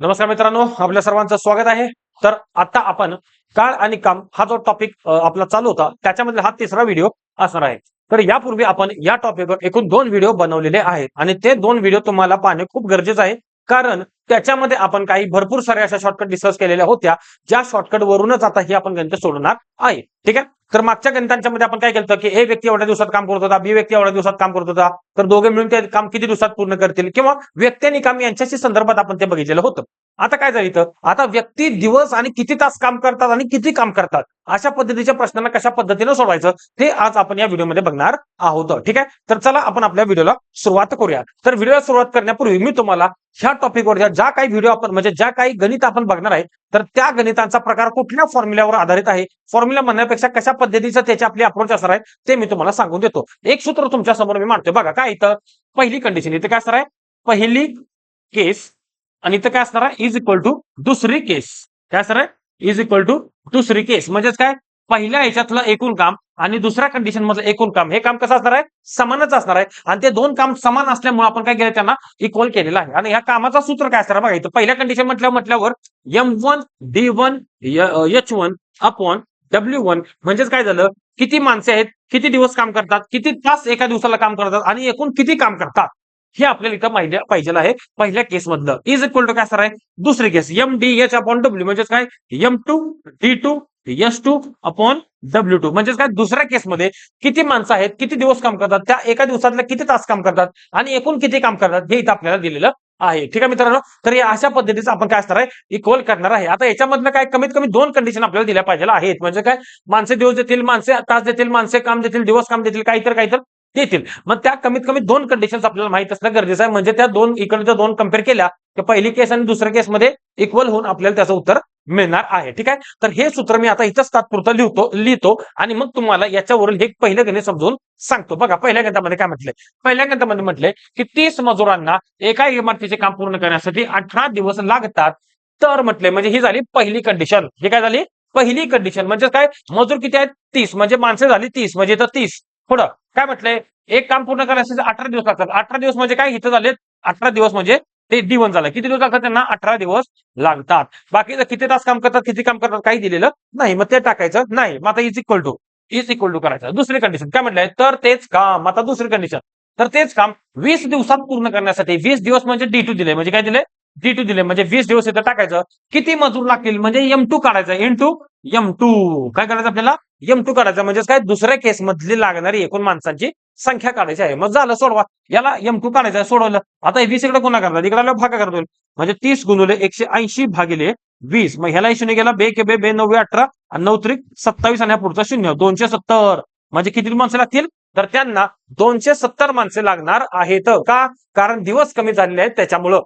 नमस्कार मित्रांनो आपल्या सर्वांचं स्वागत आहे. तर आता आपण काळ आणि काम हा जो टॉपिक आपला चालू होता त्याच्यामधला हा तिसरा व्हिडिओ असणार आहे. तर यापूर्वी आपण या टॉपिकवर एकूण दोन व्हिडिओ बनवलेले आहेत. आणि ते दोन व्हिडिओ तुम्हाला पाहणे खूप गरजेचं आहे. कारण त्याच्यामध्ये आपण काही भरपूर साऱ्या अशा शॉर्टकट डिस्कस केलेल्या होत्या ज्या शॉर्टकट वरूनच आता ही आपण गणित सोडवणार आहे. ठीक आहे? तर मागच्या गणितांच्या मध्ये आपण काय केलं होतं की ए व्यक्ती एवढ्या दिवसात काम करत होता बी व्यक्ती एवढ्या दिवसात काम करत होता तर दोघे मिळून ते काम किती दिवसात पूर्ण करतील? किंवा व्यक्ती आणि काम यांच्याशी संदर्भात आपण ते बघितलेलं होतं. आता काय झालं इथं? आता व्यक्ती दिवस आणि किती तास काम करतात आणि किती काम करतात? अशा पद्धतीच्या प्रश्नांना कशा पद्धतीने सोडवायचं? ते आज आपण या व्हिडिओमध्ये बघणार आहोत. ठीक आहे? तर चला आपण आपल्या व्हिडिओला सुरुवात करूया. तर व्हिडिओला सुरुवात करण्यापूर्वी मी तुम्हाला ह्या टॉपिकवर ज्या काही व्हिडिओ आपण म्हणजे ज्या काही गणित आपण बघणार आहे तर त्या गणितांचा प्रकार कुठल्या फॉर्म्युल्यावर आधारित आहे? फॉर्म्युला म्हणण्यापेक्षा कशा पद्धतीचं त्याचे आपले अप्रोच असणार आहे ते मी तुम्हाला सांगून देतो. एक सूत्र तुमच्यासमोर मी मांडतोय. बघा काय इथं? पहिली कंडिशन इथं काय असणार आहे? पहिली केस आणि इथं काय असणार आहे? इज इक्वल टू दुसरी केस काय असणार आहे? इज इक्वल टू दुसरी केस म्हणजेच काय? पहिल्या ह्याच्यातलं एकूण काम आणि दुसऱ्या कंडिशन मधलं एकूण काम. हे काम कसं असणार आहे? समानच असणार आहे. आणि ते दोन काम समान असल्यामुळे आपण काय केलं त्यांना? इक्वल केलेलं आहे. आणि ह्या कामाचा सूत्र काय असणार बघा इथं पहिल्या कंडिशन म्हटल्या म्हटल्यावर M one D one H one upon W one म्हणजेच काय झालं? किती माणसे आहेत? किती दिवस काम करतात? किती तास एका दिवसाला काम करतात? आणि एकूण किती काम करतात? हे आपल्याला इथं माहिती पाहिजे आहे. पहिल्या केस मधलं इज इक्वल टू काय असणार आहे? दुसरी केस. M D H upon W म्हणजेच काय? M two D two S two upon W two म्हणजेच काय? दुसऱ्या केसमध्ये किती माणसं आहेत किती दिवस काम करतात त्या एका दिवसातल्या किती तास काम करतात आणि एकूण किती काम करतात हे इथं आपल्याला दिलेलं आहे. ठीक आहे मित्रांनो? तर या अशा पद्धतीचं आपण काय असणार आहे? इक्वल करणार आहे. आता याच्यामधनं काय? कमीत कमी दोन कंडिशन आपल्याला दिल्या पाहिजे आहेत. म्हणजे काय? माणसे दिवस देतील माणसे तास देतील माणसे काम देतील दिवस काम देतील काहीतर काहीतर. देतील. मग त्या कमीत कमी दोन कंडिशन आपल्याला माहीत असणं गरजेचं आहे. म्हणजे त्या दोन इकडच्या दोन कंपेअर केल्या तर पहिली केस आणि दुसऱ्या केसमध्ये इक्वल होऊन आपल्याला त्याचं उत्तर मिळणार आहे. ठीक आहे? तर हे सूत्र मी आता इथंच तात्पुरतं लिहितो लिहितो आणि मग तुम्हाला याच्यावरून हे पहिलं गणित समजून सांगतो. बघा पहिल्या गणितामध्ये काय म्हटलंय? पहिल्या गणितामध्ये म्हटलंय की तीस मजुरांना एका इमारतीचे काम पूर्ण करण्यासाठी अठरा दिवस लागतात. तर म्हटले म्हणजे ही झाली पहिली कंडिशन ही काय झाली? पहिली कंडिशन म्हणजे काय? मजूर किती आहेत? तीस. म्हणजे माणसं झाली तीस. म्हणजे इथं तीस. पुढं. काय म्हटलंय? एक काम पूर्ण करायचं अठरा दिवस लागतात. अठरा दिवस म्हणजे काय? इथं झाले अठरा दिवस म्हणजे ते डी वन झालं. किती दिवस लागतात त्यांना? अठरा दिवस लागतात. बाकी किती तास काम करतात किती काम करतात काही दिलेलं नाही. मग ते टाकायचं नाही. मग आता is equal to is equal to करायचं. दुसरी कंडिशन काय म्हटलंय? तर तेच काम. आता दुसरी कंडिशन तर तेच काम वीस दिवसात पूर्ण करण्यासाठी वीस दिवस म्हणजे डी टू दिले म्हणजे काय दिले डी टू दिले म्हणजे वीस दिवस इथं टाकायचं. किती मजूर लागतील? म्हणजे एम टू काढायचं. एम टू एम टू काय करायचं आपल्याला? एम टू काढायचं. म्हणजे काय? दुसऱ्या केस मधली लागणारी एकूण माणसांची संख्या काढायची आहे. मग झालं सोडवा. याला एम टू काढायचं आहे सोडवलं. आता वीस इकडे गुन्हा करतात इकडे भागा करतो म्हणजे तीस गुणवले एकशे ऐंशी भागिले वीस. मग ह्याला शून्य गेला बे के बे बे नव्वे अठरा आणि नऊ त्रिक सत्तावीस आणि पुढचा शून्य. दोनशे सत्तर. म्हणजे किती माणसं लागतील? तर त्यांना दोनशे सत्तर माणसे लागणार आहेत. का? कारण दिवस कमी झालेले आहेत त्याच्यामुळं.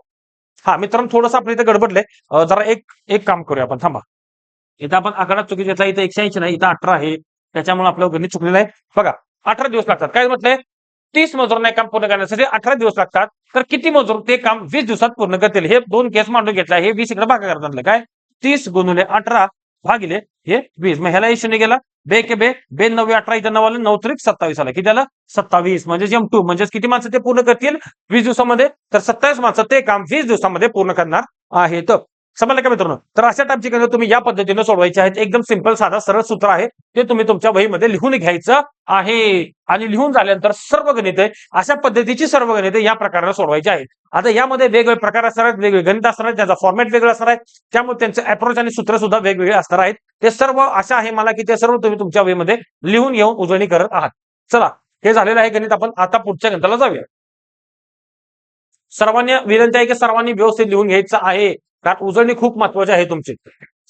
हा मित्रांनो थोडंसं आपल्या इथं गडबडलंय. जरा एक एक काम करूया आपण. थांबा. इथं आपण आकडा चुकी घेतला. इथं एकशे ऐंशी नाही इथं अठरा आहे. त्याच्यामुळे आपलं गणित चुकलेलं आहे. बघा अठरा दिवस लागतात. काय म्हटलंय? तीस मजुरांना काम पूर्ण करण्यासाठी अठरा दिवस लागतात तर किती मजूर ते काम वीस दिवसात पूर्ण करतील? हे दोन केस मांडून घेतला. हे वीस इकडे भागा करतात काय? तीस गुणुले अठरा भागिले हे वीस. मग ह्याला शून्य गेला. बे के बे बे नव्वे अठरा इथं नऊ नऊ त्रिक सत्तावीस आलं. किती आला सत्तावीस. म्हणजे एम टू म्हणजेच किती माणसं ते पूर्ण करतील? वीस दिवसामध्ये. तर सत्तावीस माणसं ते काम वीस दिवसामध्ये पूर्ण करणार आहेत. समजलं का मित्रांनो? तर अशा टाईपची गणित तुम्ही या पद्धतीने सोडवायची आहेत. एकदम सिंपल साधा सरळ सूत्र आहे. ते तुम्ही तुमच्या वहीमध्ये लिहून घ्यायचं आहे. आणि लिहून झाल्यानंतर सर्व गणित अशा पद्धतीची सर्व गणित या प्रकाराने सोडवायची आहेत. आता यामध्ये वेगवेगळे प्रकार असणार आहेत. वेगवेगळे गणित असणार आहेत. त्याचा फॉर्मॅट वेगळा असणार आहे. त्यामुळे त्यांचे अप्रोच आणि सूत्र सुद्धा वेगवेगळे असणार आहेत. ते सर्व अशा आहे मला की ते सर्व तुम्ही तुमच्या वहीमध्ये लिहून घेऊन उजळणी करत आहात. चला हे झालेलं आहे गणित. आपण आता पुढच्या गणिताला जाऊया. सर्वांनी विनंती आहे की सर्वांनी व्यवस्थित लिहून घ्यायचं आहे. कारण उजळणी खूप महत्वाची आहे तुमची.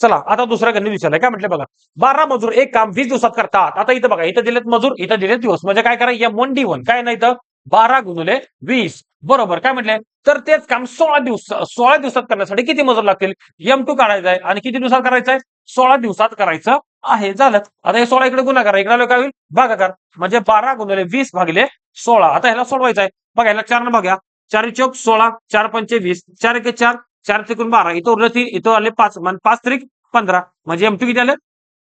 चला आता दुसऱ्या गणित विचारलाय काय म्हटलं बघा? बारा मजूर एक काम वीस दिवसात करतात. आता इथं बघा इथं दिलेत मजूर इथं दिलेत दिवस. म्हणजे काय करा एम वन डी वन. काय नाही इथं बारा गुणुले वीस. बरोबर काय म्हटलंय तर तेच काम सोळा दिवस सोळा दिवसात करण्यासाठी किती मजूर लागतील? एम टू काढायचं आहे आणि किती दिवसात करायचं आहे? सोळा दिवसात करायचं आहे. झालं. आता हे सोळा इकडे गुन्हा करा इकडे काय होईल? भागाकार म्हणजे बारा गुणले वीस भागिले सोळा. आता ह्याला सोडवायचं आहे. बघा ह्याला चार बघा. चार चौक सोळा चार पंचे वीस. चार एक चार चार त्रिकून बारा. इथं उरलं तीन इथं आले पाच. पाच त्रिक पंधरा. म्हणजे एम टू किती आलं?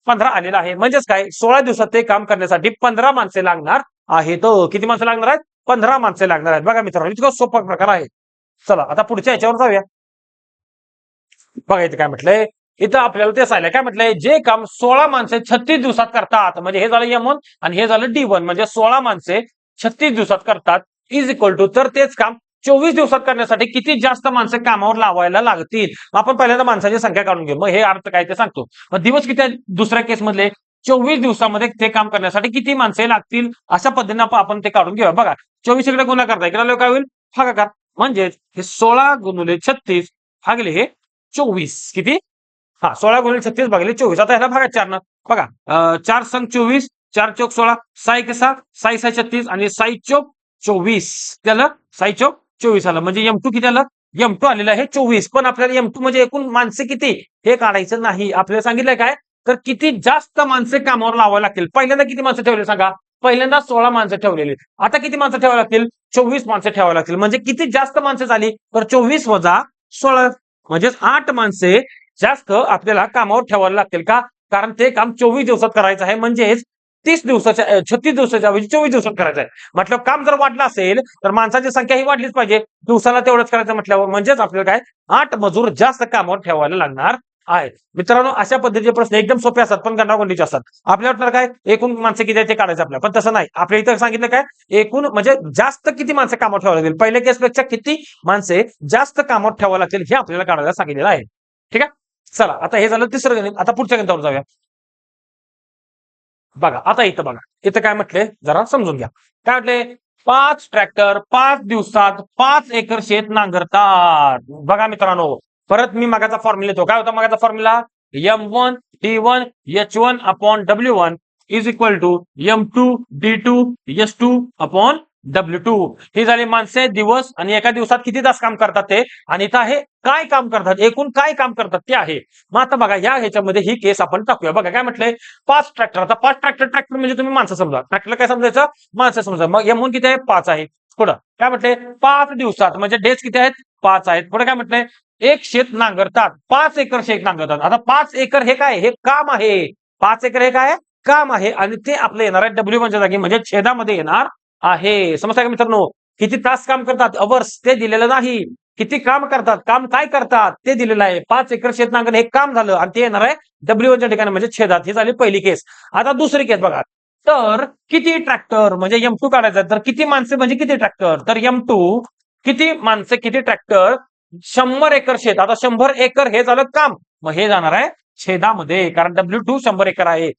पंधरा आलेलं आहे. म्हणजेच काय? सोळा दिवसात ते काम करण्यासाठी पंधरा माणसे लागणार आहेत. हो, किती माणसं लागणार आहेत? पंधरा माणसे लागणार आहेत. बघा मित्रांनो इतकं सोपा प्रकार आहे. चला आता पुढच्या याच्यावर जाऊया. बघा इथे काय म्हटलंय. इथं आपल्याला ते सांगितलं काय म्हटलंय? जे काम सोळा माणसे छत्तीस दिवसात करतात म्हणजे हे झालं एम वन आणि हे झालं डी वन म्हणजे सोळा माणसे छत्तीस दिवसात करतात इज इक्वल टू तर तेच काम चोवीस दिवसात करण्यासाठी किती जास्त माणसं कामावर लावायला लागतील? आपण पहिल्यांदा माणसाची संख्या काढून घेऊ. मग हे अर्थ काय ते सांगतो. मग दिवस किती दुसऱ्या केस मधले चोवीस दिवसामध्ये ते काम करण्यासाठी किती माणसे लागतील? अशा पद्धतीने आपण- ते काढून घेऊया. बघा चोवीस इकडे गुन्हा करता इकडे काय होईल? भागाकार म्हणजेच हे सोळा गुणुले छत्तीस भागले हे चोवीस. किती? हा सोळा गुणिले छत्तीस भागले चोवीस. आता ह्याला भागा चार ना. बघा चार संघ चोवीस चार चौक सोळा साई कसा? साई साई छत्तीस आणि साई चौक चोवीस. त्याला साई चौक चोवीस आला. म्हणजे एम टू किती आलं? एम टू आलेलं आहे चोवीस. पण आपल्याला एम टू म्हणजे एकूण माणसे किती? हे काढायचं नाही. आपल्याला सांगितलंय काय? तर किती जास्त माणसे कामावर लावावी लागतील? पहिल्यांदा किती माणसं ठेवले सांगा? पहिल्यांदा सोळा माणसं ठेवलेली. आता किती माणसं ठेवावी लागतील? चोवीस माणसं ठेवावी लागतील. म्हणजे किती जास्त माणसं झाली? तर चोवीस वजा सोळा. म्हणजेच आठ माणसे जास्त आपल्याला कामावर ठेवायला लागतील का? कारण ते काम चोवीस दिवसात करायचं आहे. म्हणजेच तीस दिवसाच्या छत्तीस दिवसाच्या ऐवजी चोवीस दिवसात करायचं आहे. म्हटलं काम जर वाढलं असेल तर माणसाची संख्या ही वाढलीच पाहिजे. दिवसाला तेवढंच करायचं म्हटल्यावर म्हणजेच आपल्याला काय? आठ मजूर जास्त कामावर ठेवायला लागणार आहे मित्रांनो अशा पद्धतीचे प्रश्न एकदम सोपे असतात पण गणागोंडीचे असतात. आपल्या वाटणार काय? एकूण माणसं किती आहे ते काढायचं आपल्याला. पण तसं नाही. आपल्या इथं सांगितलं काय? एकूण म्हणजे जास्त किती माणसं कामावर ठेवावं लागतील? पहिल्या केसपेक्षा किती माणसे जास्त कामावर ठेवावं लागतील हे आपल्याला काढायला सांगितलेलं आहे. ठीक आहे? चला आता हे झालं तिसरं गणित. आता पुढच्या गणितावर जाऊया. बघा आता इथं बघा. इथं काय म्हटले? जरा समजून घ्या. काय म्हटले? पाच ट्रॅक्टर पाच दिवसात पाच एकर शेत नांगरतात. बघा मित्रांनो परत मी मागाचा फॉर्म्युला येतो काय होता मागाचा formula M one T one H one upon W one is equal to M two D two S two upon W two ही झाली माणसे दिवस आणि एका दिवसात किती तास काम करतात ते? आणि इथं आहे काय काम करतात? एकूण काय काम करतात? ते आहे. मग आता बघा या ह्याच्यामध्ये ही केस आपण टाकूया. बघा काय म्हटलंय? पाच ट्रॅक्टर आता पाच ट्रॅक्टर ट्रॅक्टर म्हणजे तुम्ही माणसं समजा. ट्रॅक्टरला काय समजायचं? माणसं समजा. मग एम किती आहे? पाच आहे. पुढं. काय म्हटलंय? पाच दिवसात. म्हणजे डेज किती आहेत? पाच आहेत. पुढे काय म्हटलंय? एक शेत नांगरतात. पाच एकर शेत नांगरतात. आता पाच एकर हे काय? हे काम आहे. पाच एकर हे काय? काम आहे. आणि ते आपलं येणार आहे डब्ल्यू म्हणजे जागी. म्हणजे छेदामध्ये येणार आहे. समजताय का मित्रांनो? किती तास काम करतात. अवर्स ते दिलेलं नाही. किती काम करतात. काम काय करतात? ते दिलेलं आहे. पाच एकर शेत नांगरण हे काम झालं आणि ते येणार आहे डब्ल्यूच्या ठिकाणी म्हणजे छेदात. ही झाली पहिली केस आता दुसरी केस बघा. तर किती ट्रॅक्टर म्हणजे एम टू काढायचं तर किती माणसे म्हणजे किती ट्रॅक्टर तर एम टू किती माणसे किती ट्रॅक्टर शंभर एकर शेत. आता शंभर एकर हे झालं काम. मग हे जाणार आहे छेदामध्ये. कारण डब्ल्यू टू शंभर एकर आहे.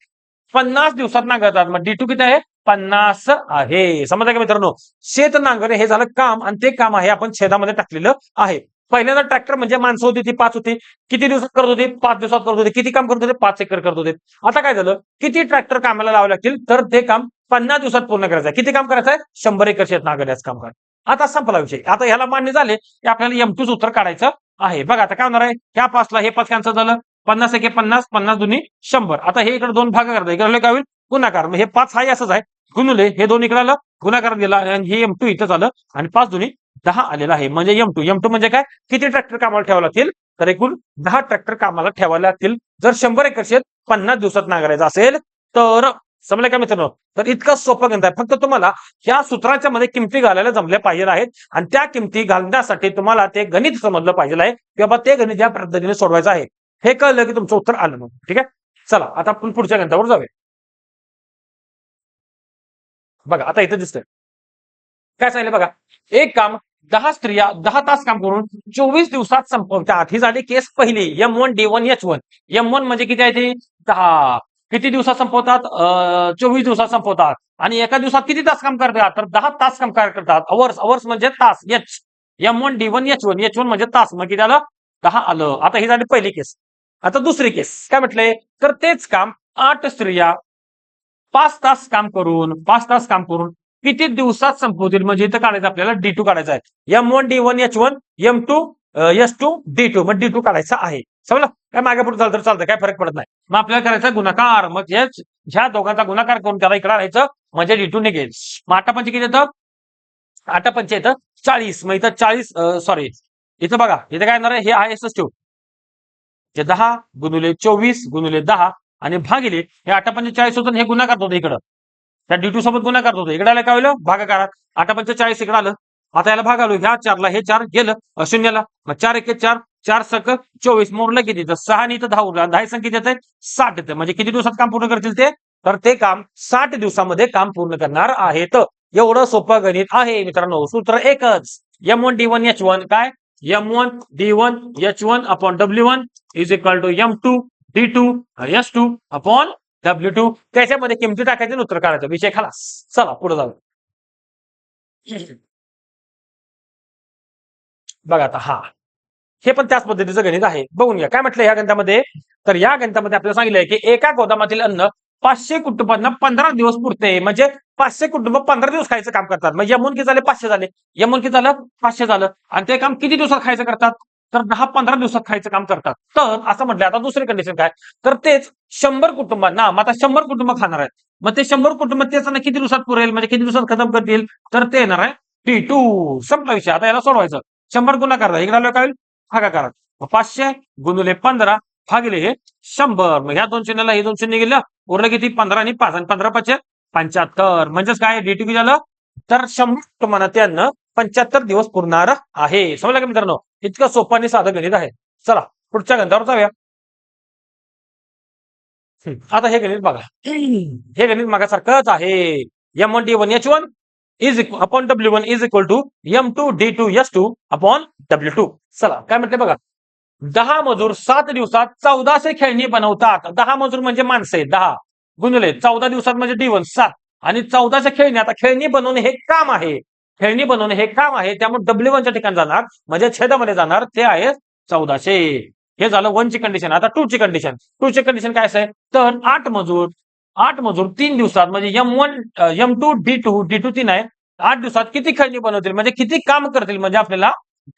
पन्नास दिवसात नांगरतात. मग डी टू किती आहे? पन्नास आहे. समजा का मित्रांनो? शेत नांगरणे हे झालं काम आणि ते काम आहे आपण छेदामध्ये टाकलेलं आहे. पहिल्यांदा ट्रॅक्टर म्हणजे माणसं होती ती पाच होती. किती दिवसात करत होते? पाच दिवसात करत होते. किती काम करत होते? पाच एकर करत होते. आता काय झालं? किती ट्रॅक्टर कामाला लावावे लागतील? तर ते काम पन्नास दिवसात पूर्ण करायचं आहे. किती काम करायचं आहे? शंभर एकर शेत नांगरण्याचं काम करा आता संपला विषय. आता ह्याला मान्य झाले की आपल्याला एम टूच उत्तर काढायचं आहे. बघा आता काय होणार आहे? ह्या पाचला हे पाच कॅन्सल झालं. पन्नास एके पन्नास पन्नास दोन्ही शंभर. आता हे इकडे दोन भाग करता इकडे काय होईल? गुणाकार. मग हे पाच हाय असंच आहे. गुणुले हे दोन इकडे आलं गुणाकार दिला आणि हे एम टू इथं झालं आणि पाच दोन्ही दहा आलेलं आहे. म्हणजे एम टू एम टू म्हणजे काय? किती ट्रॅक्टर कामाला ठेवावं लागतील? तर एकूण दहा ट्रॅक्टर कामाला ठेवायला लागतील. जर शंभर एकर शेत पन्नास दिवसात नांगरायचं असेल तर समजलं का मित्रांनो? तर इतकं सोपं गणित आहे. फक्त तुम्हाला या सूत्राच्या मध्ये किमती घालायला जमल्या पाहिजे आहेत. आणि त्या किमती घालण्यासाठी तुम्हाला ते गणित समजलं पाहिजे आहे की बाबा ते गणित या पद्धतीने सोडवायचं आहे. हे कळलं की तुमचं उत्तर आलं मग ठीक आहे? चला आता आपण पुढच्या गणितावर जाऊया. बघा आता इथं दिसतंय. काय सांगितलं बघा? एक काम दहा स्त्रिया दहा तास काम करून चोवीस दिवसात संपवतात ही झाली केस पहिली M one D one H one M one म्हणजे किती आहे ते? दहा. किती दिवसात संपवतात? चोवीस दिवसात संपवतात. आणि एका दिवसात किती तास काम करतात? तर दहा तास काम करतात. अवर्स अवर्स म्हणजे तास H M one D one H one H one म्हणजे तास. मग किती आलं? दहा आलं. आता ही झाली पहिली केस. आता दुसरी केस. काय म्हटलंय तर तेच काम आठ स्त्रिया पाच तास काम करून पाच तास काम करून किती दिवसात संपवतील? म्हणजे इथं काढायचं आपल्याला डी टू काढायचं आहे. M one D one H one M two S two D two मग डी टू काढायचं आहे. समजलं? काय मागे पुढे चालतं तर चालतं काय फरक पडत नाही. मग आपल्याला करायचा गुणाकार. मग ह्या दोघांचा गुणाकार करून त्याला इकडे राहायचं म्हणजे डी टू निघेल. मग आठा पंच किती येतं? आठा पंच येतं चाळीस. मग इथं चाळीस सॉरी इथं बघा इथं काय येणार आहे? हे आहे एसएस ठेव दहा गुणुले चोवीस गुणुले दहा आणि भागिले हे आठा पंचेचाळीस होतं हे गुन्हा करत होतं इकडं. त्या डी टू सोबत गुन्हा करत होतं. इकडे आलं काय होईल? भागाकारात. आठा चाळीस इकडे आलं. आता याला भाग आलो. ह्या चारला हे चार गेलं. अ, शून्याला. मग चार एक चार चार सक चोवीस. मोरला किती सहा आणि इथं दहा उरला. दहा संख्येत येते साठ येते म्हणजे किती दिवसात काम पूर्ण करतील ते? तर ते काम साठ दिवसामध्ये काम पूर्ण करणार आहेत. एवढं सोपं गणित आहे मित्रांनो. सूत्र एकच. M one D one H one काय? M one D one H one upon W one is equal to M two D two S two upon W two त्याच्यामध्ये किमती टाकायचे उत्तर काढायचं? विषय खालास. चला पुढे जाऊ बघा आता हा. हे पण त्याच पद्धतीचं गणित आहे. बघून घ्या. काय म्हटलं या गणितामध्ये तर या गणितामध्ये आपल्याला सांगितलंय की एका गोदामातील अन्न पाचशे कुटुंबांना पंधरा दिवस पुरते. म्हणजे पाचशे कुटुंब पंधरा दिवस खायचं काम करतात. म्हणजे यमून किती झाले? पाचशे झाले. यमून किती झालं? पाचशे झालं. आणि ते काम किती दिवसात खायचं करतात? तर दहा पंधरा दिवसात खायचं काम करतात. तर असं म्हटलं आता दुसरी कंडिशन काय? तर तेच शंभर कुटुंबांना मग आता शंभर कुटुंब खाणार आहेत. मग ते शंभर कुटुंब तेच ना किती दिवसात पुरेल? म्हणजे किती दिवसात खतम करतील? तर ते येणार आहे. टी टू संपला विषय. आता याला सोडवायचं. शंभर गुन्हा करा. इकडे आलो काय होईल भागाकारात पाचशे गुणुले पंधरा भागिले हे शंभर. मग ह्या दोन शून्याला हे दोन शून्य गेलं उरलं किती? पंधरा आणि पाच. आणि पंधरा पाचशे पंच्याहत्तर. म्हणजेच काय? डी किती झालं? तर शंभर कुटुंबांना त्यांना पंच्याहत्तर दिवस पुरणार आहे. समजलं का मित्रांनो? इतकं सोपं आणि साधं गणित आहे. चला पुढच्या गणितावर जाऊया. आता हे गणित बघा. हे गणित मागासारखंच आहे. M one D one H one is upon W one is equal to M two D two S two upon W two चला काय म्हटलं बघा? दहा मजूर सात दिवसात चौदाशे खेळणी बनवतात. दहा मजूर म्हणजे माणसे दहा. गुणले चौदा दिवसात म्हणजे डी वन सात. आणि चौदाशे खेळणी आता खेळणी बनवणे हे काम आहे. खेळणी बनवणे हे काम आहे. त्यामुळे डब्ल्यू वनच्या ठिकाणी जाणार. म्हणजे छेदामध्ये जाणार. ते आहे चौदाशे. हे झालं वनची कंडिशन आता टू ची कंडिशन टू ची कंडिशन काय असेल? तर आठ मजूर आठ मजूर तीन दिवसात म्हणजे M one M two D two D two तीन आहे. आठ दिवसात किती खेळणी बनवतील? म्हणजे किती काम करतील? म्हणजे आपल्याला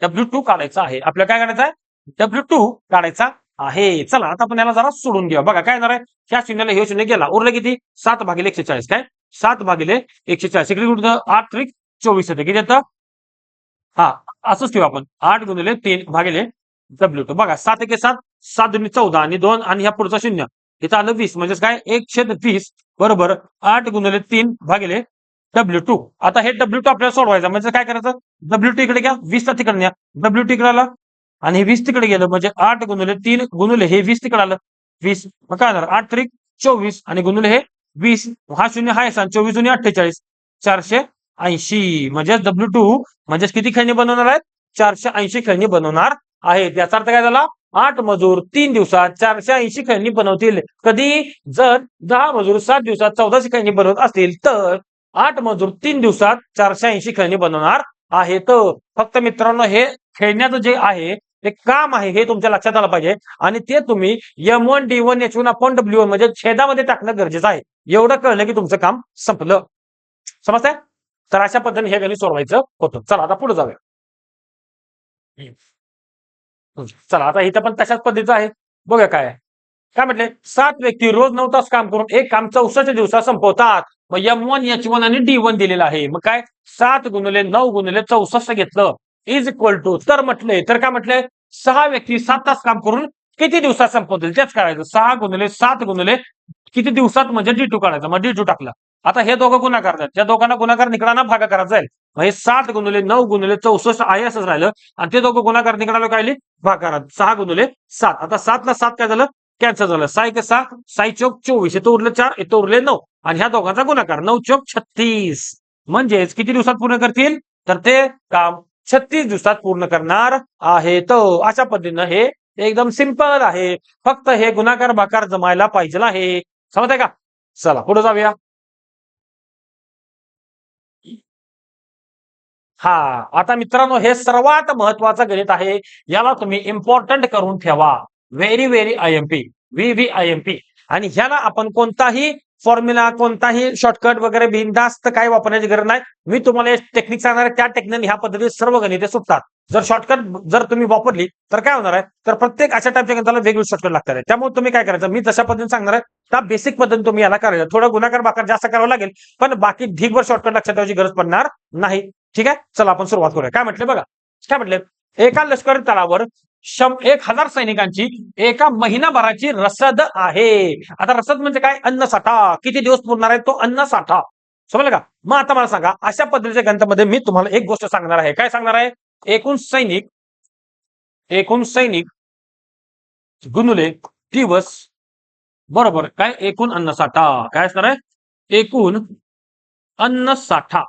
डब्ल्यू टू काढायचं आहे. आपल्याला काय काढायचं आहे? डब्ल्यू टू काढायचा आहे. चला आता आपण याला जरा सोडून घ्या बघा काय येणार आहे? ह्या शून्याला हे शून्य गेला. उरलं किती? सात भागिले एकशे चाळीस काय? सात भागिले एकशे चाळीस इकडे कुठं आठ त्रिक चोवीस येते. किती येतं? हा असंच ठेवू आपण. आठ गुणिले तीन भागिले डब्ल्यू टू. बघा सात एके सात सात दोन्ही चौदा आणि दोन आणि ह्या पुढचा शून्य. इथं आलं वीस म्हणजेच काय? एकशे वीस बरोबर आठ गुणिले तीन भागिले डब्ल्यू टू. आता हे डब्ल्यू टू आपल्याला सोडवायचं म्हणजे काय करायचं? डब्ल्यू टू इकडे घ्या वीसला तिकडे न्या. डब्ल्यू टू इकडे आला आणि हे वीस तिकडे गेलं म्हणजे आठ गुणुले तीन गुणुले हे वीस तिकडे आलं. वीस मग काय झालं आठ तरी चोवीस आणि गुणुले हे वीस. हा शून्य हा आहे चोवीस जुनी अठ्ठेचाळीस. चारशे ऐंशी. म्हणजे डब्ल्यू टू म्हणजेच किती खेळणी बनवणार आहेत? चारशे ऐंशी खेळणी बनवणार आहेत. याचा अर्थ काय झाला? आठ मजूर तीन दिवसात चारशे ऐंशी खेळणी बनवतील. कधी? जर दहा मजूर सात दिवसात चौदाशे खेळणी बनवत असतील तर आठ मजूर तीन दिवसात चारशे ऐंशी खेळणी बनवणार आहेत. फक्त मित्रांनो हे खेळण्याचं जे आहे ते काम आहे हे तुमच्या लक्षात आलं पाहिजे. आणि ते तुम्ही M one D one H one upon W one म्हणजे छेदामध्ये टाकणं गरजेचं आहे. एवढं कळलं की तुमचं काम संपलं. समजतंय? तर अशा पद्धतीने हे गणित सोडवायचं होतं. चला आता पुढे जाऊया. हम्म. चला आता इथं पण तशाच पद्धतीचं आहे. बघा काय काय म्हटले? सात व्यक्ती रोज नऊ तास काम करून एक काम चौसष्ट दिवसात संपवतात. मग एम वन एच वन आणि डी वन दिलेलं आहे. मग काय? सात गुणले नऊ गुणले चौसष्ट घेतलं. इज इक्वल टू तर म्हटले तर काय म्हटले? सहा व्यक्ती सात तास काम करून किती दिवसात संपवतील? तेच करायचं. सहा गुणले सात गुणले किती दिवसात? म्हणजे डी टू काढायचं. मग डी टू टाकलं. आता हे दोघं गुन्हा त्या दोघांना गुणाकार निकडाना भागा करायचा जाईल मग हे सात गुणुले नऊ गुणुले चौसष्ट आहे असंच राहिलं. आणि ते दोघं गुणाकार निकडाला काय भाग करा सहा गुणुले सात. आता सातला सात काय झालं? कॅन्सल झालं. साई के सहा साई चौक चोवीस. इथं उरले चार इथं उरले नऊ. आणि ह्या दोघांचा गुन्हाकार नऊ चौक छत्तीस. म्हणजेच किती दिवसात पूर्ण करतील? तर ते काम छत्तीस दिवसात पूर्ण करणार आहे तो अशा पद्धतीनं हे एकदम सिंपल आहे. फक्त हे गुणाकार भाकार जमायला पाहिजे आहे. समजतंय का? चला पुढे जाऊया. हा आता मित्रांनो हे सर्वात महत्वाचं गणित आहे. याला तुम्ही इम्पॉर्टंट करून ठेवा. Very very I M P V V I M P आणि ह्याला आपण कोणताही फॉर्म्युला कोणताही शॉर्टकट वगैरे बिनधास्त काय वापरण्याची गरज नाही. मी तुम्हाला टेक्निक सांगणार आहे. त्या टेक्निक ह्या पद्धतीने सर्व गणिते सुटतात. जर शॉर्टकट जर तुम्ही वापरली तर काय होणार आहे? तर प्रत्येक अशा टाईपच्या गणिताला वेगवेगळी शॉर्टकट लागतात आहे. त्यामुळे तुम्ही काय करायचं? मी तशा पद्धतीने सांगणार आहे त्या बेसिक पद्धतीने तुम्ही याला करायचं. थोडं गुन्हाकार बाकार जास्त करावं लागेल पण बाकी ढीगभर शॉर्टकट लक्षात ठेवायची गरज पडणार नाही. ठीक आहे? चला आपण सुरुवात करूया. काय म्हटले बघा? काय म्हटले? एका लष्करी तळावर एक हजार सैनिकांची एका महिनाभराची रसद आहे. आता रसद म्हणजे काय? अन्न साठा किती दिवस पुरणार आहे? तो अन्न साठा समजलं का? मग आता मला सांगा अशा पद्धतीच्या ग्रंथामध्ये मी तुम्हाला एक गोष्ट सांगणार आहे. काय सांगणार आहे? एकूण सैनिक एकूण सैनिक गुणुले दिवस बरोबर काय? एकूण अन्न साठा काय असणार आहे? एकूण अन्न साठा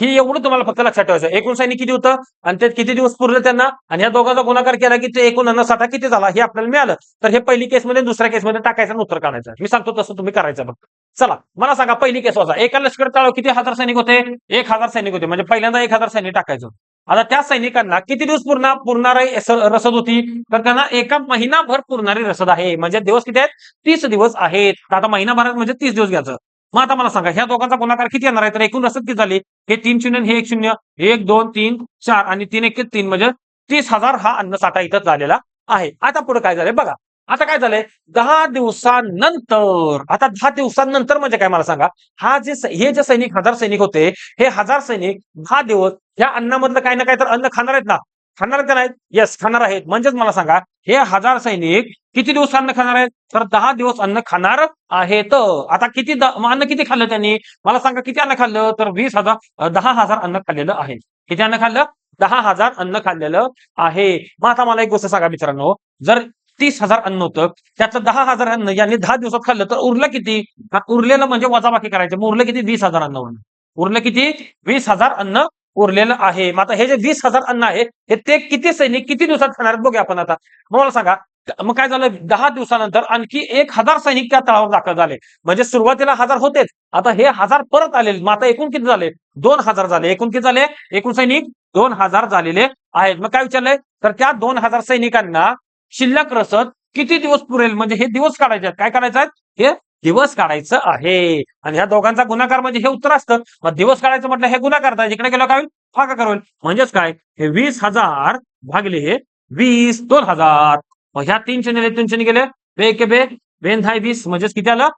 हे एवढं तुम्हाला फक्त लक्षात ठेवायचं एकूण सैनिक किती होतं? आणि त्यात किती दिवस पुरले त्यांना? आणि या दोघांचा गुणाकार केला की ते एकूण अन्न साठा किती झाला हे आपल्याला मिळालं. तर हे पहिली केसमध्ये दुसऱ्या केसमध्ये टाकायचं आणि उत्तर काढायचं मी सांगतो तसं तुम्ही करायचं बघ. चला मला सांगा पहिली केस वाचा. एका लष्कर तळावर किती हजार सैनिक होते? एक हजार सैनिक होते. म्हणजे पहिल्यांदा एक हजार सैनिक टाकायचं. आता त्या सैनिकांना किती दिवस पूर्ण पुरणारी रसद होती? तर त्यांना एका महिनाभर पुरणारी रसद आहे. म्हणजे दिवस किती आहेत? तीस दिवस आहेत. आता महिनाभरात म्हणजे तीस दिवस घ्यायचं. मग आता मला सांगा ह्या दोघांचा गुणाकार किती येणार आहे? तर एकूण रसद किती झाली? हे तीन शून्य हे एक शून्य. एक दोन तीन चार आणि तीन एक तीन म्हणजे तीस हजार हा अन्न साठा इथं झालेला आहे. आता पुढे काय झालंय? बघा. आता काय झालंय? दहा दिवसानंतर आता दहा दिवसांनंतर म्हणजे काय मला सांगा? हा जे हे जे सैनिक हजार सैनिक होते हे हजार सैनिक दहा दिवस या अन्नामधलं काही ना काही तर अन्न खाणार आहेत ना. खाणार का नाहीत येस खाणार आहेत. म्हणजेच मला सांगा हे हजार सैनिक किती दिवस अन्न खाणार आहेत? तर दहा दिवस अन्न खाणार आहेत. आता किती अन्न किती खाल्लं त्यांनी? मला सांगा किती अन्न खाल्लं? तर वीस हजार दहा हजार अन्न खाल्लेलं आहे. किती अन्न खाल्लं? दहा हजार अन्न खाल्लेलं आहे. मग आता मला एक गोष्ट सांगा मित्रांनो जर तीस हजार अन्न होतं त्यातलं दहा हजार अन्न यांनी दहा दिवसात खाल्लं तर उरलं किती? उरलेलं म्हणजे वजाबाकी करायचं. मग उरलं किती? वीस हजार अन्न उरलं उरलं किती? वीस हजार अन्न उरलेलं आहे. मग आता हे जे वीस हजार अन्न आहे हे ते किती सैनिक किती दिवसात खाणार बघूया आपण आता. मला सांगा मग काय झालं? दहा दिवसानंतर आणखी एक हजार सैनिक त्या तळावर दाखल झाले. म्हणजे सुरुवातीला हजार होतेच. आता हे हजार परत आलेले. मग आता एकूण किती झाले? दोन हजार झाले. एकूण किती झाले? एकूण सैनिक दोन हजार झालेले आहेत. मग काय विचारलंय? तर त्या दोन हजार सैनिकांना शिल्लक रसद किती दिवस पुरेल? म्हणजे हे दिवस काढायचे आहेत. काय करायचं आहे हे दिवस काढायचं आहे. आणि ह्या दोघांचा गुणाकार म्हणजे हे उत्तर असतं. मग दिवस काढायचं म्हटलं हे गुणाकार आहे. इकडे गेलो काय होईल? फाका होईल म्हणजेच काय? हे वीस हजार भागले वीस दोन हजार. मग ह्या तीन शून्य तीन शून्य गेले. बे के बे बेन धाय वीस. म्हणजेच किती आलं?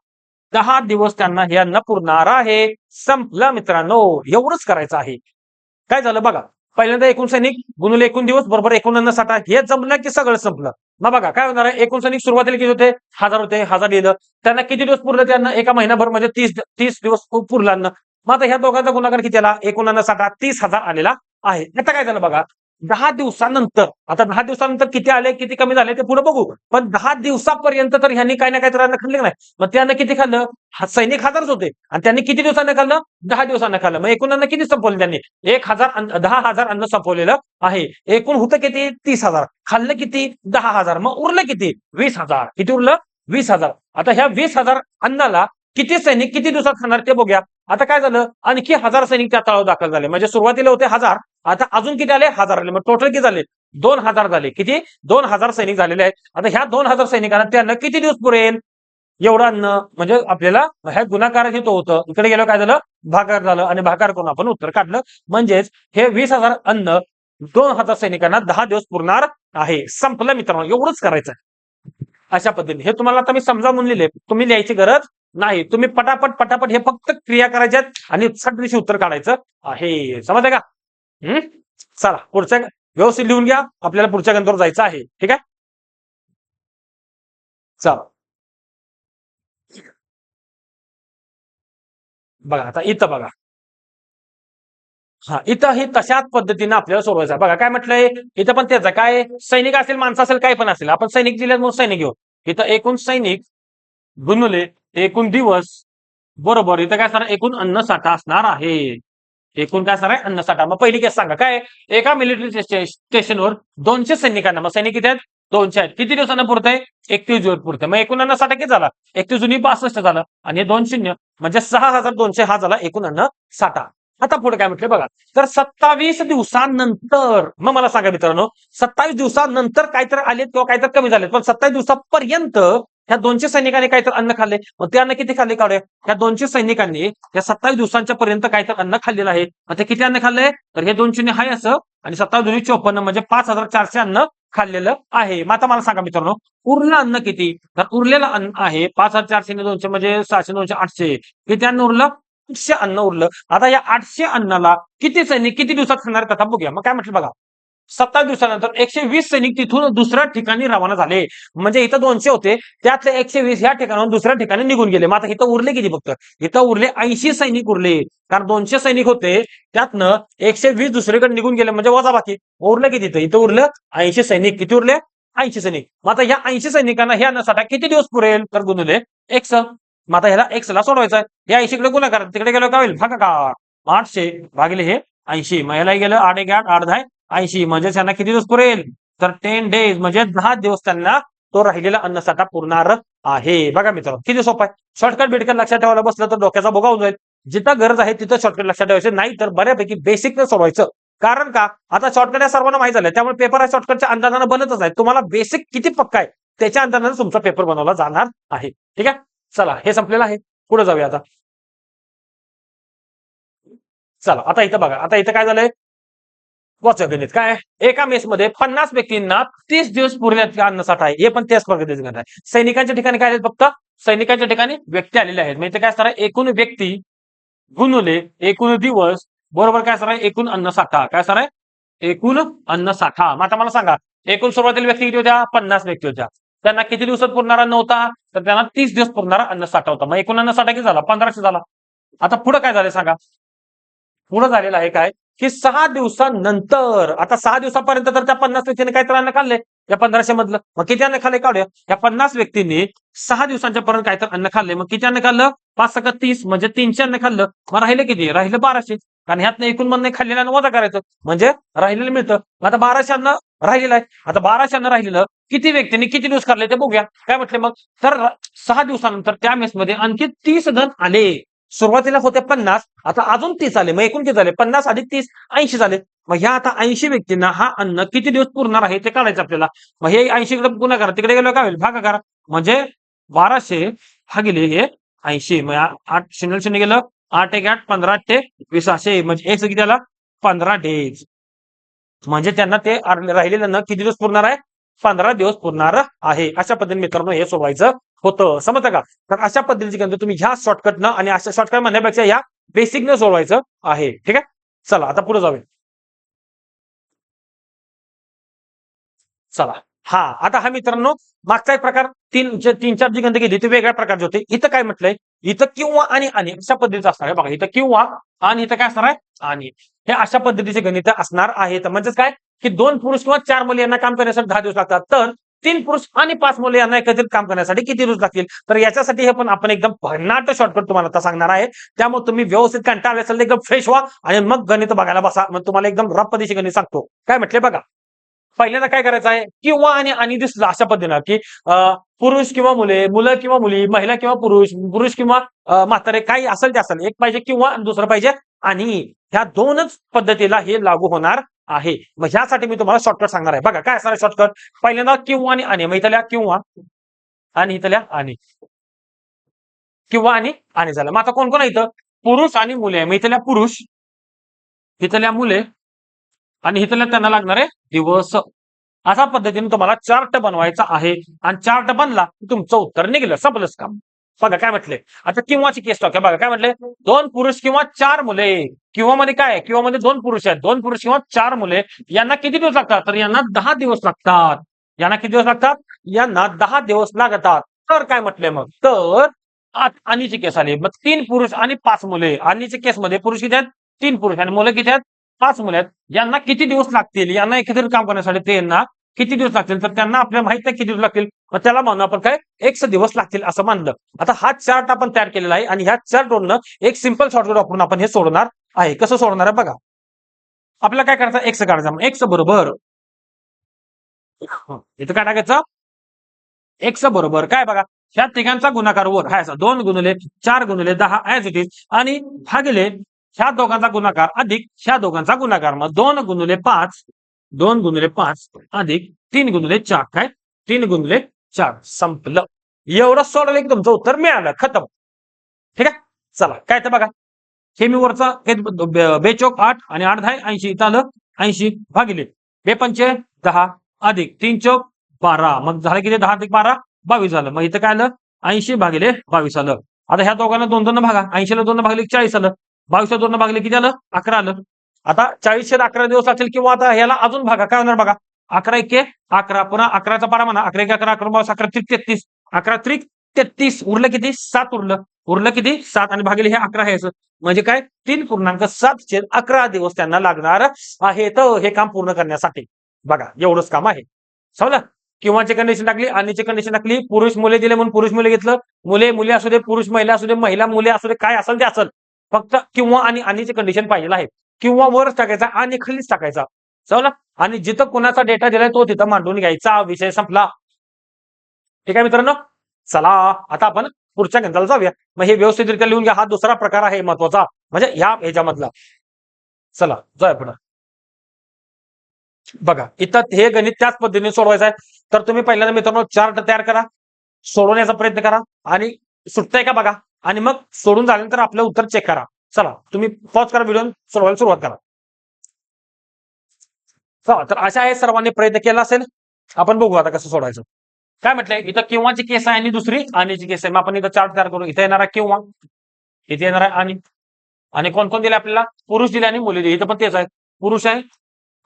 दहा दिवस त्यांना हे अन्न पुरणार आहे. संपलं मित्रांनो. एवढंच करायचं आहे. काय झालं बघा? पहिल्यांदा एकूण सैनिक गुणुले एकूण दिवस बरोबर एकूण साठा हे जमलं की सगळं संपलं. मग बघा काय होणार आहे? एकूण सैनिक सुरुवातीला किती होते? हजार होते हजार लिहिलं. त्यांना किती दिवस पुरलं? त्यांना एका महिनाभर म्हणजे तीस तीस दिवस पु- मग आता ह्या दोघांचा गुणाकार किती आला? एकूण साठा तीस हजार आलेला आहे. आता काय झालं बघा? दहा दिवसानंतर आता दहा दिवसानंतर किती आले किती कमी झाले ते पुढे बघू. पण दहा दिवसापर्यंत तर ह्यांनी काही ना काही तर अन्न खाल्ले नाही. मग ते अन्न किती खाल्लं? सैनिक हजारच होते. आणि त्यांनी किती दिवसांना खाल्लं? दहा दिवसांना खाल्लं. मग एकूण अन्न किती संपवलं त्यांनी? एक हजार दहा हजार अन्न संपवलेलं आहे. एकूण होतं किती? तीस हजार. खाल्लं किती? दहा हजार. मग उरलं किती? वीस हजार. किती उरलं? वीस हजार. आता ह्या वीस हजार अन्नाला किती सैनिक किती दिवसात खाणार ते बघूया. आता काय झालं? आणखी हजार सैनिक त्या तळावर दाखल झाले. म्हणजे सुरुवातीला होते हजार आता अजून किती आले? हजार आले. मग टोटल किती झाले? दोन हजार झाले. किती? दोन हजार सैनिक झालेले आहेत. आता ह्या दोन हजार सैनिकांना त्यांना किती दिवस पुरेल? एवढं अन्न म्हणजे आपल्याला ह्या गुणाकारात तो होतं. इकडे गेलो काय झालं? भाकार झालं आणि भाकार करून आपण उत्तर काढलं. म्हणजेच हे वीस हजार अन्न दोन हजार सैनिकांना दहा दिवस पुरणार आहे. संपलं मित्रांनो. एवढंच करायचं अशा पद्धतीने. हे तुम्हाला आता मी समजावून लिहिले. तुम्ही लिहायची गरज नाही तुम्ही पटापट पटापट हे फक्त क्रिया करायच्यात आणि सट दिवशी उत्तर काढायचं आहे. समजलं का? हम्म चला पुढच्या व्यवस्थित लिहून घ्या. आपल्याला पुढच्या गंतव्यावर जायचं आहे. ठीक आहे? चला. बघा आता इथं बघा. हा इथं हे तशाच पद्धतीनं आपल्याला सोडवायचं बघा काय म्हटलंय? इथं पण त्याचं काय? सैनिक असेल माणसं असेल काय पण असेल. आपण सैनिक दिले म्हणून सैनिक घेऊ. इथं एकूण सैनिक गुणले एकूण दिवस बरोबर. इथं काय सर एकूण अन्न साठा असणार आहे. एकूण काय सर आहे? अन्न साठा मग पहिली केस सांगा. काय? एका मिलिटरी स्टेशनवर दोनशे सैनिकांना. मग सैनिक किती आहेत? दोनशे आहेत. किती दिवसांना पुरत आहे एकतीस दिवस पुरते मग एकूण अन्न साठा किती झाला? एकतीस जुनी बासष्ट झालं. आणि हे दोन शून्य म्हणजे सहा हजार दोनशे हा झाला एकूण अन्न साठा आता पुढे काय म्हटलं बघा. तर सत्तावीस दिवसानंतर मग मला सांगा मित्रांनो सत्तावीस दिवसानंतर काहीतरी आलेत किंवा काहीतरी कमी झालेत. पण सत्तावीस दिवसापर्यंत ह्या दोनशे सैनिकांनी काहीतरी अन्न खाल्ले. मग ते अन्न किती खाल्ले काढूया ह्या दोनशे सैनिकांनी या सत्तावीस दिवसांच्या पर्यंत काहीतरी अन्न खाल्लेलं आहे. मग ते किती अन्न खाल्लंय तर हे दोन शून्य आहे असं. आणि सत्तावीस दोन्ही चोपन्न म्हणजे पाच हजार चारशे अन्न खाल्लेलं आहे. मग आता मला सांगा मित्रांनो उरलं अन्न किती? तर उरलेलं अन्न आहे पाच हजार चारशे दोनशे म्हणजे सहाशे दोनशे आठशे. किती अन्न उरलं? आठशे अन्न उरलं. आता या आठशे अन्नाला किती सैनिक किती दिवसात खाणार कथा बघूया. मग काय म्हटलं बघा? सत्तावीस दिवसानंतर एकशे वीस सैनिक तिथून दुसऱ्या ठिकाणी रवाना झाले. म्हणजे इथं दोनशे होते त्यातले एकशे वीस या ठिकाणाहून दुसऱ्या ठिकाणी निघून गेले. मग आता इथं उरले किती फक्त? इथं उरले ऐंशी सैनिक उरले. कारण दोनशे सैनिक होते त्यातनं एकशे वीस दुसरीकडे निघून गेले. म्हणजे वजा बाकी. उरलं किती इथं? इथं उरलं ऐंशी सैनिक. किती उरले? ऐंशी सैनिक. मग आता या ऐंशी सैनिकांना ह्या अन्नसाठा किती दिवस पुरेल? तर गुणुले एक्स मग आता ह्याला एक्स ला सोडवायचं या ऐंशीकडे गुन्हा करा. तिकडे गेलो का होईल? भागाकार आठशे भागिले हे ऐंशी. मग ह्याला गेलं आठ एक आठ आठ दहा. ऐंशी म्हणजे त्यांना किती दिवस पुरेल? तर टेन डेज म्हणजे दहा दिवस त्यांना तो राहिलेला अन्नसाठा पुरणार आहे. बघा मित्र किती सोपं आहे. शॉर्टकट बिटकट लक्षात ठेवायला बसलं तर डोक्याचा भोगा होऊन जाईल. जिथं गरज आहे तिथं शॉर्टकट लक्षात ठेवायचं. नाही तर बऱ्यापैकी बेसिक सोडवायचं. कारण का? आता शॉर्टकट या सर्वांना माहीत झालं त्यामुळे पेपर हा शॉर्टकटच्या अंदाजानं बनतच आहे. तुम्हाला बेसिक किती पक्का आहे त्याच्या अंदाजानं तुमचा पेपर बनवला जाणार आहे. ठीक आहे? चला हे संपलेलं आहे. पुढे जाऊया आता. चला आता इथं बघा. आता इथं काय झालंय? गणित काय? एका मेसमध्ये पन्नास व्यक्तींना तीस दिवस पुरण्याचा अन्नसाठा आहे. हे पण त्याच पद्धतीचं गणित आहे. सैनिकांच्या ठिकाणी काय आहेत फक्त? सैनिकांच्या ठिकाणी व्यक्ती आलेले आहेत. म्हणजे काय असणार आहे? एकूण व्यक्ती गुणले एकूण दिवस बरोबर काय असणार आहे? एकूण अन्नसाठा. काय असणार आहे? एकूण अन्नसाठा. मग आता मला सांगा एकूण सुरुवातीला व्यक्ती किती होत्या? पन्नास व्यक्ती होत्या. त्यांना किती दिवसात पुरणारा नव्हता? तर त्यांना तीस दिवस पुरणारा अन्नसाठा होता. मग एकूण अन्नसाठा किती झाला? पंधराशे झाला. आता पुढे काय झालं सांगा? पुढे झालेलं आहे काय? की सहा दिवसानंतर आता सहा दिवसापर्यंत तर त्या पन्नास व्यक्तीने काही तर अन्न खाल्ले? या पंधराशे मधलं. मग किती अन्न खाल्ले काढूया? या पन्नास व्यक्तींनी सहा दिवसांच्या पर्यंत काय तर अन्न खाल्ले. मग किती अन्न खाल्लं? पाच सका तीस म्हणजे तीनशे अन्न खाल्लं. मग राहिले किती? राहिलं बाराशे. कारण ह्यातनं एकूण म्हणणे खाल्लेलं वजा करायचं. म्हणजे राहिलेलं मिळतं. आता बाराशे अन्न राहिलेलं आहे. आता बाराशे अन्न राहिलेलं किती व्यक्तींनी किती दिवस खाल्ले ते बघूया. काय म्हटलं मग? तर सहा दिवसानंतर त्या मेसमध्ये आणखी तीस जण आले. सुरुवातीला होते पन्नास आता अजून तीस आले मग एकूण किती झाले पन्नास अधिक तीस ऐंशी झाले. मग ह्या आता ऐंशी व्यक्तींना हा अन्न किती दिवस पुरणार आहे ते काढायचं आपल्याला. मग हे ऐंशी कडे पुन्हा करा तिकडे गेलो काय होईल? भागा करा. म्हणजे बाराशे भागिले हे ऐंशी मग आठ शून्य शून्य गेलं आठ एक आठ पंधरा ते वीस असे म्हणजे एक किती आला? पंधरा डेज. म्हणजे त्यांना ते राहिलेलं अन्न किती दिवस पुरणार आहे? पंधरा दिवस पुरणार आहे. अशा पद्धतीने मित्रांनो हे सोडवायचं होतं. समजतं का? तर अशा पद्धतीची गणित तुम्ही ह्या शॉर्टकटनं आणि अशा शॉर्टकट म्हणण्यापेक्षा ह्या बेसिकनं सोडवायचं आहे. ठीक आहे? चला आता पुढे जाऊया. चला. हा आता हा मित्रांनो मागचा एक प्रकार तीन तीन चार जी गंध केली ते वेगळ्या प्रकारचे होते. इथं काय म्हटलंय? इथं किंवा आणि आणि अशा पद्धतीचं असणार आहे. बघा इथं किंवा आणि इथं काय असणार आहे? आणि. हे अशा पद्धतीचे गणित असणार आहेत म्हणजेच काय? की दोन पुरुष किंवा चार मुले यांना काम करण्यासाठी दहा दिवस लागतात. तर तीन पुरुष आणि पाच मुले यांना एकत्रित काम करण्यासाठी किती दिवस लागतील? तर याच्यासाठी हे पण आपण एकदम भन्नाट शॉर्टकट तुम्हाला आता सांगणार आहे. त्यामुळे तुम्ही व्यवस्थित कंटाळले असेल तर एकदम फ्रेश व्हा आणि मग गणित बघायला बसा. मग तुम्हाला एकदम रफ दिशी गणित सांगतो. काय म्हटले बघा? पहिल्यांदा काय करायचं आहे? किंवा आणि आणि दिसलं अशा पद्धतीनं की पुरुष किंवा मुले मुलं किंवा मुली महिला किंवा पुरुष पुरुष किंवा म्हातारे काही असेल ते असेल. एक पाहिजे किंवा दुसरं पाहिजे आणि ह्या दोनच पद्धतीला हे लागू होणार आहे. मग ह्यासाठी मी तुम्हाला शॉर्टकट सांगणार आहे. बघा काय असणार शॉर्टकट पहिल्यांदा किंवा आणि आणि. मग इथल्या किंवा आणि इथल्या आणि. किंवा आणि आणि झालं. मग आता कोण कोण आहे इथं? पुरुष आणि मुले. आहे मग इथल्या पुरुष इथल्या मुले आणि इथल्या त्यांना लागणार आहे दिवस. अशा पद्धतीने तुम्हाला चार्ट बनवायचा आहे. आणि चार्ट बनला तुमचं उत्तर निघलं. संपलंच काम. बघा काय म्हटले? आता किंवाची केस टॉक बघा काय म्हटले? दोन पुरुष किंवा चार मुले. किंवा मध्ये काय? किंवा मध्ये दोन पुरुष आहेत. दोन पुरुष किंवा चार मुले. यांना किती दिवस लागतात? तर यांना दहा दिवस लागतात. यांना किती दिवस लागतात? यांना दहा दिवस लागतात. तर काय म्हटले मग? तर आठ आणीची केस आली. मग तीन पुरुष आणि पाच मुले. आणीच्या केसमध्ये पुरुष किती आहेत? तीन पुरुष. आणि मुलं किती आहेत? पाच मुले आहेत. यांना किती दिवस लागतील? यांना एकत्रित काम करण्यासाठी ते यांना किती दिवस लागतील? तर त्यांना आपल्याला माहीत नाही किती दिवस लागतील. मग त्याला म्हणून आपण काय? एकशे दिवस लागतील असं मानलं. आता हा चार्ट आपण तयार केलेला आहे आणि ह्या चार्ट एक सिंपल शॉर्टकट वापरून आपण हे सोडणार आहे. कसं सोडणार आहे बघा. आपल्याला काय करायचं? एक्स काढायचं एक्स बरोबर. इथं काय टाकायचं? एक्स बरोबर. काय बघा? ह्या तिघांचा गुणाकार वर. हा असा. दोन गुणले चार गुणले दहा ऍज इट इज आणि भागिले ह्या दोघांचा गुणाकार अधिक ह्या दोघांचा गुणाकार. मग दोन गुणले पाच दोन गुणले पाच अधिक तीन गुणले चार. काय? तीन गुणले चार. संपलं. एवढं सोडलं की तुमचं उत्तर मिळालं. खतम. ठीक आहे? चला. काय तर बघा. हे मी वरचा बे- बेचोक आठ आणि आठ दहा ऐंशी इथं आलं. ऐंशी भागिले. बेपंचे दहा अधिक तीन चौक बारा. मग झालं किती? दहा अधिक बारा. बावीस झालं. मग इथं काय आलं? ऐंशी भागिले बावीस आलं. आता ह्या दोघांना दोन दोन भागा. ऐंशीला दोन भागले चाळीस आलं. बावीसला दोन भागले किती आलं? अकरा आलं. आता चाळीसशे अकरा दिवस असेल किंवा आता ह्याला अजून भागा. काय होणार बघा? अकरा एक अकरा पुन्हा अकराचा पारा म्हणा. अकरा एक अकरा अकरा बावीस अकरा त्रिक तेहतीस. अकरा त्रिक तेहतीस. उरलं किती? सात उरलं. उरलं किती? सात. आणि भागिले हे अकरा आहे म्हणजे काय? तीन पूर्णांक सात छेद अकरा दिवस त्यांना लागणार आहे तर हे काम पूर्ण करण्यासाठी. बघा एवढंच काम आहे. समजलं? किंवाची कंडिशन टाकली आणीची कंडिशन टाकली पुरुष मुले दिले म्हणून पुरुष मुले घेतलं. मुले मुले असू दे पुरुष महिला असू दे महिला मुले असू दे काय असेल ते असेल. फक्त किंवा आणि आणीची कंडिशन पाहिजे आहे. किंवा वरच टाकायचा आणि खालीच टाकायचा. चला आणि जिथं कोणाचा डेटा दिलाय तो तिथं मांडून घ्यायचा. विषय संपला. ठीक आहे मित्रांनो? चला आता आपण पुढच्या गणिताला जाऊया. मग हे व्यवस्थितरित्या लिहून घ्या. हा दुसरा प्रकार आहे महत्त्वाचा म्हणजे ह्या ह्याच्यामधला. चला जाऊया पुढे. बघा इथं हे गणित त्याच पद्धतीने सोडवायचं आहे. तर तुम्ही पहिल्यांदा मित्रांनो चार्ट तयार करा. सोडवण्याचा प्रयत्न करा. आणि सुटतंय का बघा. आणि मग सोडून झाल्यानंतर आपलं उत्तर चेक करा. चला तुम्ही पॉज करा व्हिडिओ सोडवायला सुरुवात करा. चला तर अशा आहे सर्वांनी प्रयत्न केला असेल. आपण बघू आता कसं सोडायचं. काय म्हटलंय? इथं किंवाची केस आहे आणि दुसरी? आणीची केस आहे. मग आपण इथं चार्ट तयार करू. इथं येणार आहे किंवा इथे येणार आहे आणि आणि कोण कोण दिले आपल्याला? पुरुष दिले आणि मुली दिले इथं पण तेच आहे. पुरुष आहे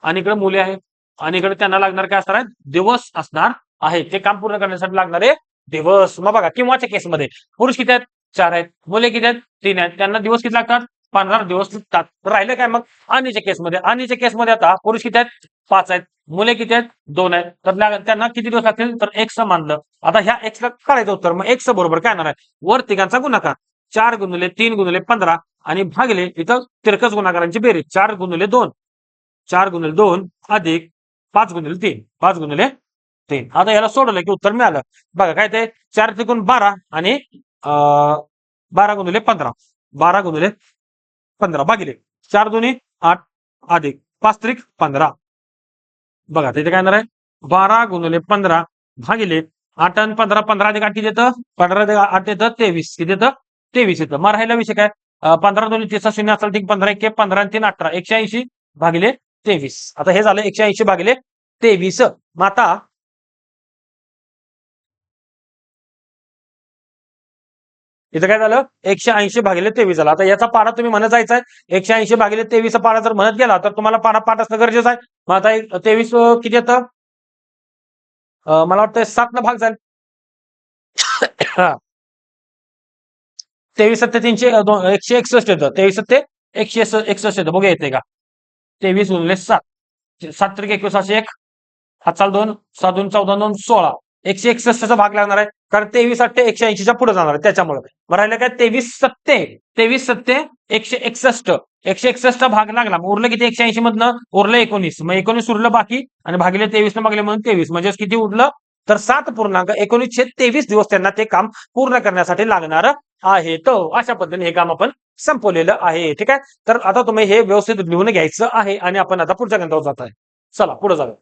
आणि इकडे मुले आहे. आणि इकडे त्यांना लागणार काय असणार आहे? दिवस असणार आहे. ते काम पूर्ण करण्यासाठी लागणारे दिवस. मग बघा किंवाच्या केसमध्ये पुरुष किती आहेत? चार आहेत. मुले किती आहेत? तीन आहेत. त्यांना दिवस किती लागतात? पंधरा दिवस लागतात. राहिलं काय मग? आणीच्या केसमध्ये. आणीच्या केसमध्ये आता पुरुष किती आहेत? पाच आहेत. मुले किती आहेत? दोन आहेत. तर लाग- त्यांना किती दिवस लागतील? तर एक्स मानलं. आता ह्या एक्सला करायचं उत्तर. मग एक्स बरोबर काय येणार आहे? वर तिघांचा गुणाकार. चार गुणुले तीन गुणुले पंधरा आणि भागले इथं तिरकस गुणाकारांची बेरीज. चार गुणुले दोन. चार गुणले दोन अधिक पाच गुणले तीन. पाच गुणुले तीन. आता याला सोडवलं की उत्तर मिळालं. बघा काय ते? चार त्रिकोण बारा आणि बारा गुणिले पंधरा बारा गुणिले पंधरा भागिले चार दोन्ही आठ अधिक पाच त्रिक पंधरा बघा तिथे काय येणार आहे बारा गुणिले पंधरा भागिले आठ आणि पंधरा पंधरा अधिक आठ किती येतं पंधरा अधिक आठ येतं तेवीस किती येतं तेवीस येतं मग राहिला विषय काय पंधरा दोन्ही तीस शून्य असेल ठीक पंधरा एक पंधरा आणि तीन अठरा एकशे ऐंशी भागिले तेवीस आता हे झालं एकशे ऐंशी भागिले तेवीस मग आता इथं काय झालं? एकशे ऐंशी भागिले तेवीस झाला. आता याचा पाडा तुम्ही म्हणत जायचा आहे एकशे ऐंशी भागिले तेवीस पाडा जर म्हणत गेला तर तुम्हाला पाडा पाठ असणं गरजेचं आहे. मग आता तेवीस किती येतं? मला वाटतं सात न भाग जाईल हा. तेवीस सत्ते तीनशे एकशे एकसष्ट येतं. तेवीस सत्ते एकशे एकसष्ट येतं. बघूया येते का? तेवीस उरले सात. सात तरी एकवीस असे एक. हात चाल दोन. सात दोन चौदा दोन सोळा. एकशे एकसष्टचा भाग लागणार आहे. कारण तेवीस अठ्ठे एकशे ऐंशीच्या पुढे जाणार आहे. त्याच्यामुळे. मग राहिलं काय? तेवीस सत्ते. तेवीस सत्ते एकशे एकसष्ट. एकशे एकसष्ट भाग लागला. मग उरलं किती? एकशे ऐंशी मधनं? उरलं एकोणीस. मग एकोणीस उरलं बाकी आणि भागिले तेवीस न भागले म्हणून तेवीस. म्हणजेच किती उरलं? तर सात पूर्णांक एकोणीसशे तेवीस दिवस त्यांना ते काम पूर्ण करण्यासाठी लागणार आहे तर अशा पद्धतीने हे काम आपण संपवलेलं आहे. ठीक आहे? तर आता तुम्ही हे व्यवस्थित लिहून घ्यायचं आहे आणि आपण आता पुढच्या गंधावर जात आहे. चला पुढे जाऊया.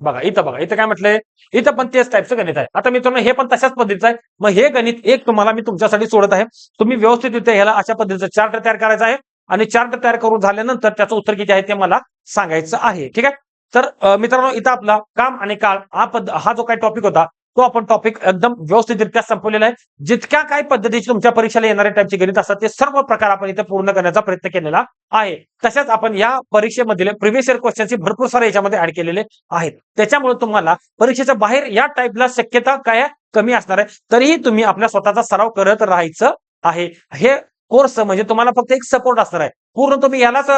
बघा इथं बघा इथं काय म्हटलंय? इथं पण तेच टाईपचं गणित आहे. आता मित्रांनो हे पण तशाच पद्धतीचं आहे. मग हे गणित एक तुम्हाला मी तुमच्यासाठी सोडत आहे. तुम्ही व्यवस्थित ह्याला अशा पद्धतीचं चार्ट तयार करायचं आहे. आणि चार्ट तयार करून झाल्यानंतर त्याचं उत्तर किती आहे ते मला सांगायचं आहे. ठीक आहे? तर मित्रांनो इथं आपला काम आणि काळ हा पद हा जो काही टॉपिक होता तो आपण टॉपिक एकदम व्यवस्थितरित्या संपवलेला आहे. जितक्या काय पद्धतीची तुमच्या परीक्षेला येणाऱ्या टाईपचे गणित असतात ते सर्व प्रकार आपण इथे पूर्ण करण्याचा प्रयत्न केलेला आहे. तसेच आपण या परीक्षेमधील प्रिव्हियस इयर क्वेश्चनची भरपूर सारे याच्यामध्ये ऍड केलेले आहेत. त्याच्यामुळे तुम्हाला परीक्षेच्या बाहेर या टाईपला शक्यता काय कमी असणार आहे तरीही तुम्ही आपल्या स्वतःचा सराव करत राहायचं आहे. हे कोर्स म्हणजे तुम्हाला फक्त एक सपोर्ट असणार आहे. पूर्ण तुम्ही यालाच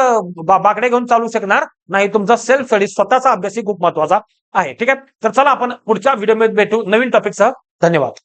बाकडे घेऊन चालू शकणार. नाही तुमचा सेल्फ स्टडी स्वतःचा अभ्यासही खूप महत्त्वाचा आहे. ठीक आहे? तर चला आपण पुढच्या व्हिडिओमध्ये भेटू. नवीन टॉपिकसह धन्यवाद.